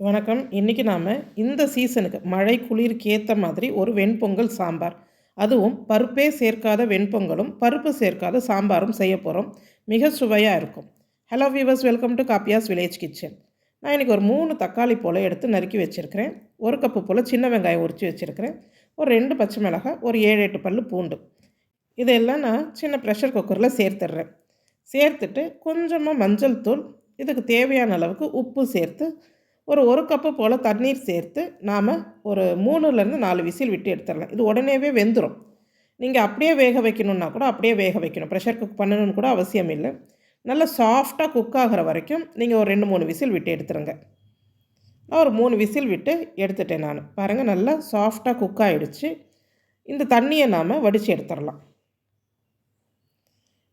வணக்கம். இன்றைக்கி நாம் இந்த சீசனுக்கு மழை குளிருக்கு ஏற்ற மாதிரி ஒரு வெண்பொங்கல் சாம்பார். அதுவும் பருப்பே சேர்க்காத வெண்பொங்கலும் பருப்பு சேர்க்காத சாம்பாரும் செய்ய போகிறோம் மிக சுவையாக இருக்கும். Hello viewers welcome to Kappiyas village kitchen நான் இன்றைக்கி ஒரு மூணு தக்காளி போல் எடுத்து நறுக்கி வச்சுருக்கிறேன். ஒரு கப்பு போல் சின்ன வெங்காயம் உரித்து வச்சுருக்கிறேன். ஒரு ரெண்டு பச்சை மிளகாய் ஒரு ஏழு எட்டு பல் பூண்டு. இதெல்லாம் நான் சின்ன ப்ரெஷர் குக்கரில் சேர்த்துட்றேன். சேர்த்துட்டு கொஞ்சமாக மஞ்சள் தூள் இதுக்கு தேவையான அளவுக்கு உப்பு சேர்த்து ஒரு ஒரு கப்பு போல் தண்ணீர் சேர்த்து நாம் ஒரு மூணுலேருந்து நாலு விசில் விட்டு எடுத்துடலாம். இது உடனேவே வெந்துடும் நீங்கள் அப்படியே வேக வைக்கணுன்னா கூட அப்படியே வேக வைக்கணும். ப்ரெஷர் குக் பண்ணணும்னு கூட அவசியம் இல்லை. நல்லா சாஃப்டாக குக் ஆகிற வரைக்கும் நீங்கள் ஒரு ரெண்டு மூணு விசில் விட்டு எடுத்துருங்க. நான் ஒரு மூணு விசில் விட்டு எடுத்துட்டேன் நான். பாருங்கள் நல்லா சாஃப்டாக குக் ஆகிடுச்சு இந்த தண்ணியை நாம் வடித்து எடுத்துடலாம்.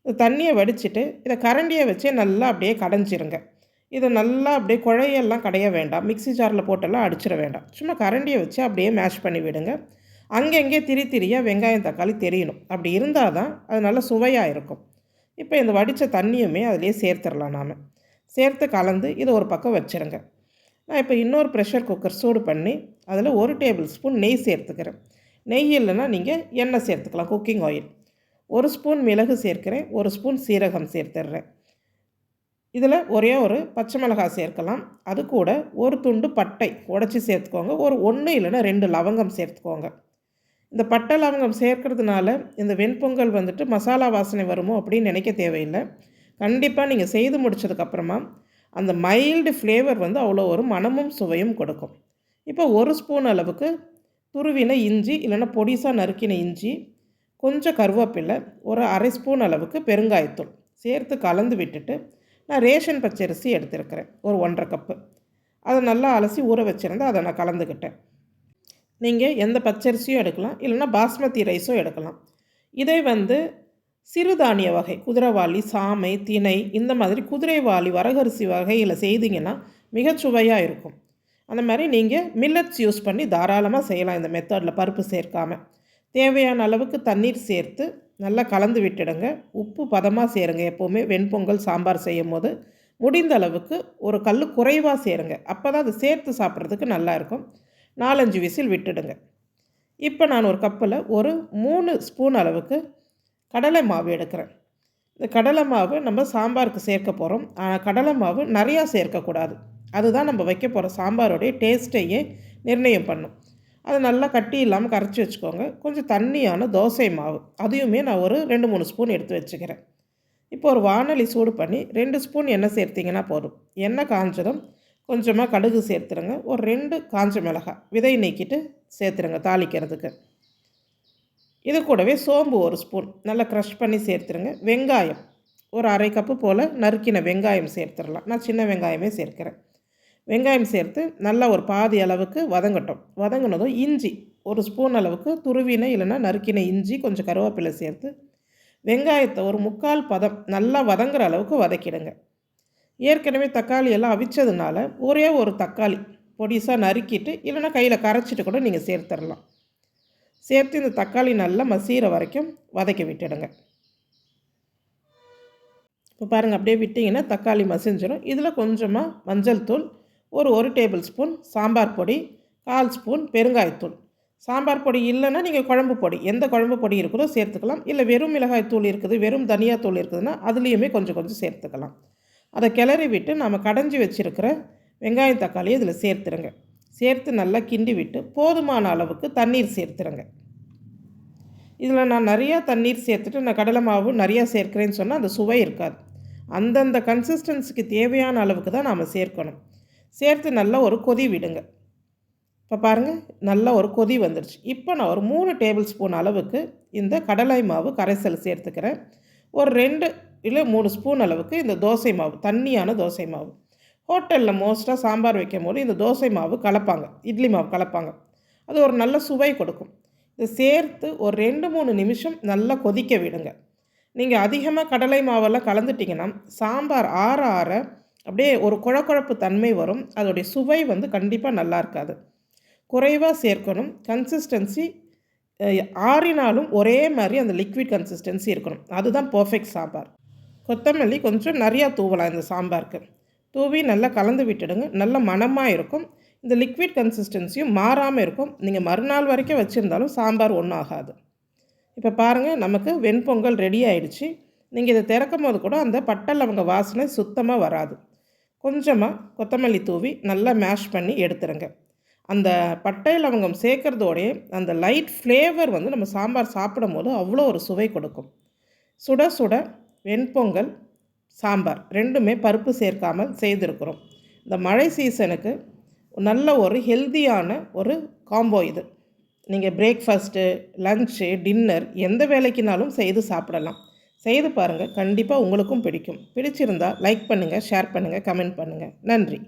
இந்த தண்ணியை வடிச்சிட்டு இதை கரண்டியை வச்சே நல்லா அப்படியே கடைஞ்சிருங்க. இதை நல்லா அப்படியே குழையெல்லாம் கடைய வேண்டாம். மிக்சி ஜாரில் போட்டெல்லாம் அடிச்சிட வேண்டாம். சும்மா கரண்டியை வச்சு அப்படியே மேஷ் பண்ணி விடுங்க. அங்கங்கே திரி திரியாக வெங்காயம் தக்காளி தெரியணும். அப்படி இருந்தால் தான் அது நல்லா சுவையாக இருக்கும். இப்போ இந்த வடித்த தண்ணியுமே அதிலே சேர்த்துடலாம் நாம். சேர்த்து கலந்து இதை ஒரு பக்கம் வச்சுருங்க. நான் இப்போ இன்னொரு ப்ரெஷர் குக்கர் சூடு பண்ணி அதில் ஒரு டேபிள் ஸ்பூன் நெய் சேர்த்துக்கிறேன். நெய் இல்லைன்னா நீங்கள் எண்ணெய் சேர்த்துக்கலாம் குக்கிங் ஆயில் ஒரு ஸ்பூன் மிளகு சேர்க்கிறேன் ஒரு ஸ்பூன் சீரகம் சேர்த்துடுறேன். இதில் ஒரே ஒரு பச்சை மிளகாய் சேர்க்கலாம். அது கூட ஒரு துண்டு பட்டை உடச்சி சேர்த்துக்கோங்க. ஒரு ஒன்று இல்லைன்னா ரெண்டு லவங்கம் சேர்த்துக்கோங்க. இந்த பட்டை லவங்கம் சேர்க்கறதுனால இந்த வெண்பொங்கல் வந்துட்டு மசாலா வாசனை வருமோ அப்படின்னு நினைக்க தேவையில்லை. கண்டிப்பாக நீங்கள் செய்து முடித்ததுக்கப்புறமா அந்த மைல்டு ஃப்ளேவர் வந்து அவ்வளோ ஒரு மனமும் சுவையும் கொடுக்கும். இப்போ ஒரு ஸ்பூன் அளவுக்கு துருவின இஞ்சி இல்லைன்னா பொடிசாக நறுக்கின இஞ்சி கொஞ்சம் கருவேப்பிலை ஒரு அரை ஸ்பூன் அளவுக்கு பெருங்காயத்தூள் சேர்த்து கலந்து விட்டுட்டு நான் ரேஷன் பச்சரிசி எடுத்திருக்கிறேன். ஒரு ஒன்றரை கப்பு. அதை நல்லா அலசி ஊற வச்சுருந்தேன் அதை நான் கலந்துக்கிட்டேன். நீங்கள் எந்த பச்சரிசியும் எடுக்கலாம் இல்லைன்னா பாஸ்மதி ரைஸும் எடுக்கலாம். இதை வந்து சிறுதானிய வகை குதிரைவாளி சாமை திணை இந்த மாதிரி குதிரைவாளி வரகரிசி வகையில் செய்தீங்கன்னா மிகச்சுவையாக இருக்கும். அந்த மாதிரி நீங்கள் மில்லட்ஸ் யூஸ் பண்ணி தாராளமாக செய்யலாம். இந்த மெத்தடில் பருப்பு சேர்க்காமல் தேவையான அளவுக்கு தண்ணீர் சேர்த்து நல்லா கலந்து விட்டுடுங்க. உப்பு பதமாக சேருங்க எப்போவுமே. வெண்பொங்கல் சாம்பார் செய்யும் போது முடிந்த அளவுக்கு ஒரு கல் குறைவாக சேருங்க. அப்போ தான் அதை சேர்த்து சாப்பிட்றதுக்கு நல்லாயிருக்கும் நாலஞ்சு விசில் விட்டுடுங்க. இப்போ நான் ஒரு கப்பில் ஒரு மூணு ஸ்பூன் அளவுக்கு கடலை மாவு எடுக்கிறேன். இந்த கடலை மாவு நம்ம சாம்பாருக்கு சேர்க்க போகிறோம் ஆனால் கடலை மாவு நிறையா சேர்க்கக்கூடாது. அதுதான் நம்ம வைக்க போகிற சாம்பாரோடைய டேஸ்ட்டையே நிர்ணயம் பண்ணும். அதை நல்லா கட்டி இல்லாமல் கரைச்சி வச்சுக்கோங்க. கொஞ்சம் தண்ணியான தோசை மாவு. அதையுமே நான் ஒரு ரெண்டு மூணு ஸ்பூன் எடுத்து வச்சுக்கிறேன். இப்போ ஒரு வானொலி சூடு பண்ணி ரெண்டு ஸ்பூன் எண்ணெய் சேர்த்திங்கன்னா போதும். எண்ணெய் காஞ்சதும் கொஞ்சமாக கடுகு சேர்த்துருங்க. ஒரு ரெண்டு காஞ்ச மிளகாய். விதை நீக்கிட்டு சேர்த்துருங்க தாளிக்கிறதுக்கு. இது கூடவே சோம்பு ஒரு ஸ்பூன். நல்லா க்ரஷ் பண்ணி சேர்த்துருங்க. வெங்காயம். ஒரு அரை கப்பு போல் நறுக்கின வெங்காயம் சேர்த்துடலாம். நான் சின்ன வெங்காயமே சேர்க்குறேன். வெங்காயம் சேர்த்து நல்லா ஒரு பாதி அளவுக்கு வதங்கட்டும். வதங்கினதும் இஞ்சி ஒரு ஸ்பூன் அளவுக்கு துருவின இல்லைன்னா நறுக்கின இஞ்சி கொஞ்சம் கருவேப்பிலை சேர்த்து வெங்காயத்தை ஒரு முக்கால் பதம் நல்லா வதங்குற அளவுக்கு வதக்கிடுங்க. ஏற்கனவே தக்காளி எல்லாம் அவிச்சதுனால ஒரே ஒரு தக்காளி பொடிசாக நறுக்கிட்டு இல்லைன்னா கையில் கரைச்சிட்டு கூட நீங்கள் சேர்த்துடலாம். சேர்த்து இந்த தக்காளி நல்லா மசீர வரைக்கும் வதக்கி விட்டுடுங்க. இப்போ பாருங்கள் அப்படியே விட்டிங்கன்னா தக்காளி மசிஞ்சிடும் இதில் கொஞ்சமாக மஞ்சள் தூள் ஒரு ஒரு டேபிள் ஸ்பூன் சாம்பார் பொடி கால் ஸ்பூன் பெருங்காயத்தூள் சாம்பார் பொடி இல்லைன்னா நீங்கள் குழம்பு பொடி. எந்த குழம்பு பொடி இருக்குதோ சேர்த்துக்கலாம். இல்லை வெறும் மிளகாய் தூள் இருக்குது வெறும் தனியாத்தூள் இருக்குதுன்னா அதுலேயுமே கொஞ்சம் கொஞ்சம் சேர்த்துக்கலாம். அதை கிளறி விட்டு நம்ம கடைஞ்சி வச்சுருக்கிற வெங்காயம் தக்காளியை இதில் சேர்த்துருங்க. சேர்த்து நல்லா கிண்டி விட்டு போதுமான அளவுக்கு தண்ணீர் சேர்த்துருங்க. இதில் நான் நிறையா தண்ணீர் சேர்த்துட்டு நான் கடலை மாவு நிறையா சேர்க்குறேன்னு சொன்னால் அந்த சுவை இருக்காது. அந்தந்த கன்சிஸ்டன்சிக்கு தேவையான அளவுக்கு தான் நாம் சேர்க்கணும். சேர்த்து நல்லா ஒரு கொதி விடுங்க. இப்போ பாருங்கள் நல்லா ஒரு கொதி வந்துடுச்சு இப்போ நான் ஒரு மூணு டேபிள் ஸ்பூன் அளவுக்கு இந்த கடலை மாவு கரைசல் சேர்த்துக்கிறேன். ஒரு ரெண்டு இல்லை மூணு ஸ்பூன் அளவுக்கு இந்த தோசை மாவு தண்ணியான தோசை மாவு. ஹோட்டலில் மோஸ்ட்டாக சாம்பார் வைக்கும் போது இந்த தோசை மாவு கலப்பாங்க இட்லி மாவு கலப்பாங்க. அது ஒரு நல்ல சுவை கொடுக்கும். இதை சேர்த்து ஒரு ரெண்டு மூணு நிமிஷம் நல்லா கொதிக்க விடுங்க. நீங்கள் அதிகமாக கடலை மாவெல்லாம் கலந்துட்டிங்கன்னா சாம்பார் ஆற ஆற அப்படியே ஒரு குழக்குழப்பு தன்மை வரும். அதோடைய சுவை வந்து கண்டிப்பாக நல்லா இருக்காது. குறைவாக சேர்க்கணும். கன்சிஸ்டன்சி ஆறினாலும் ஒரே மாதிரி அந்த லிக்விட் கன்சிஸ்டன்சி இருக்கணும். அதுதான் பர்ஃபெக்ட் சாம்பார். கொத்தமல்லி கொஞ்சம் நிறையா தூவலாம் இந்த சாம்பாருக்கு. தூவி நல்லா கலந்து விட்டுடுங்க. நல்ல மணமாக இருக்கும். இந்த லிக்விட் கன்சிஸ்டன்சியும் மாறாமல் இருக்கும். நீங்கள் மறுநாள் வரைக்கும் வச்சுருந்தாலும் சாம்பார் ஒன்றும் ஆகாது. இப்போ பாருங்கள் நமக்கு வெண்பொங்கல் ரெடி ஆயிடுச்சு. நீங்கள் இதை திறக்கும் போது கூட அந்த பட்டல் அவங்க வாசனை சுத்தமாக வராது. கொஞ்சமாக கொத்தமல்லி தூவி நல்லா மேஷ் பண்ணி எடுத்துருங்க. அந்த பட்டை லவங்கம் சேர்க்கறதோடைய அந்த லைட் ஃப்ளேவர் வந்து நம்ம சாம்பார் சாப்பிடும் போது அவ்வளோ ஒரு சுவை கொடுக்கும். சுட சுட வெண்பொங்கல் சாம்பார் ரெண்டுமே பருப்பு சேர்க்காமல் செய்திருக்கிறோம். இந்த மழை சீசனுக்கு நல்ல ஒரு ஹெல்த்தியான ஒரு காம்போ இது. நீங்கள் பிரேக்ஃபாஸ்ட்டு லஞ்சு டின்னர் எந்த வேலைக்குனாலும் செய்து சாப்பிடலாம். செய்து பாருங்கள் கண்டிப்பாக உங்களுக்கும் பிடிக்கும். பிடிச்சிருந்தால் லைக் பண்ணுங்கள் ஷேர் பண்ணுங்கள் கமெண்ட் பண்ணுங்கள் நன்றி.